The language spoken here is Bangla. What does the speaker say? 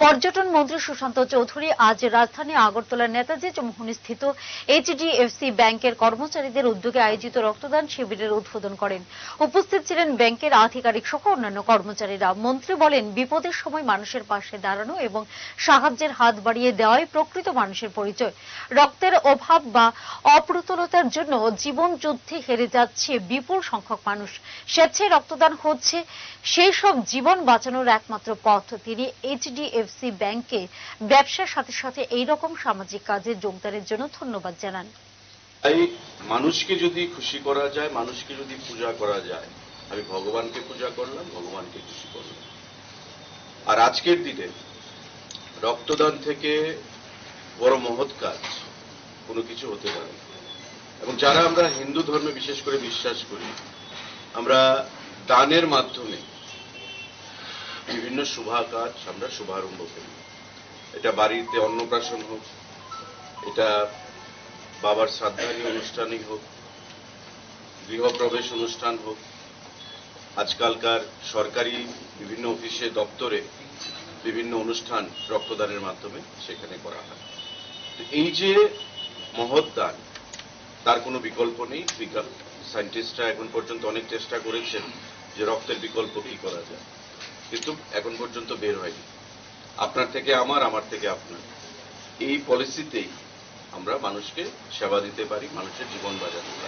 পর্যটন মন্ত্রী সুশান্ত চৌধুরী আজ রাজধানী আগরতলার নেতাজি চৌমুহনী স্থিত এইচডিএফসি ব্যাংকের কর্মচারীদের উদ্যোগে আয়োজিত রক্তদান শিবিরের উদ্বোধন করেন। উপস্থিত ছিলেন ব্যাংকের আধিকারিক সহ অন্যান্য কর্মচারীরা। মন্ত্রী বলেন, বিপদের সময় মানুষের পাশে দাঁড়ানো এবং সাহায্যের হাত বাড়িয়ে দেওয়াই প্রকৃত মানুষের পরিচয়। রক্তের অভাব বা অপ্রতুলতার জন্য জীবন যুদ্ধে হেরে যাচ্ছে বিপুল সংখ্যক মানুষ। স্বেচ্ছায় রক্তদান হচ্ছে সেই সব জীবন বাঁচানোর একমাত্র পথ। তিনি এইচডিএফসি ব্যাংকে ব্যবসার সাথে সাথে এই রকম সামাজিক কাজে যোগদানের জন্য ধন্যবাদ জানান। তাই মানুষকে যদি খুশি করা যায়, মানুষকে যদি পূজা করা যায়, আমি ভগবানকে পূজা করলাম, ভগবানকে খুশি করলাম। আর আজকের দিনে রক্তদান থেকে বড় মহৎ কাজ, কোনো কিছু হতে পারে এবং যারা আমরা হিন্দু ধর্মে বিশেষ করে বিশ্বাস করি, আমরা দানের মাধ্যমে বিভিন্ন শুভা কাজ আমরা শুভারম্ভ করি। এটা বাড়িতে অন্নপ্রাশন হোক, এটা বাবার শ্রাদ্ধানী অনুষ্ঠানই হোক, গৃহপ্রবেশ অনুষ্ঠান হোক, আজকালকার সরকারি বিভিন্ন অফিসে, দপ্তরে বিভিন্ন অনুষ্ঠান রক্তদানের মাধ্যমে সেখানে করা হয়। তো এই যে মহৎ দান তার কোনো বিকল্প নেই। বিকল্প সায়েন্টিস্টরা এখন পর্যন্ত অনেক চেষ্টা করেছেন যে রক্তের বিকল্প কি করা যায়। কিন্তু এখন পর্যন্ত বের হয়নি। আপনার থেকে আমার আমার থেকে আপনার। এই পলিসিতেই আমরা মানুষকে সেবা দিতে পারি, মানুষের জীবন বাঁচাতে পারি।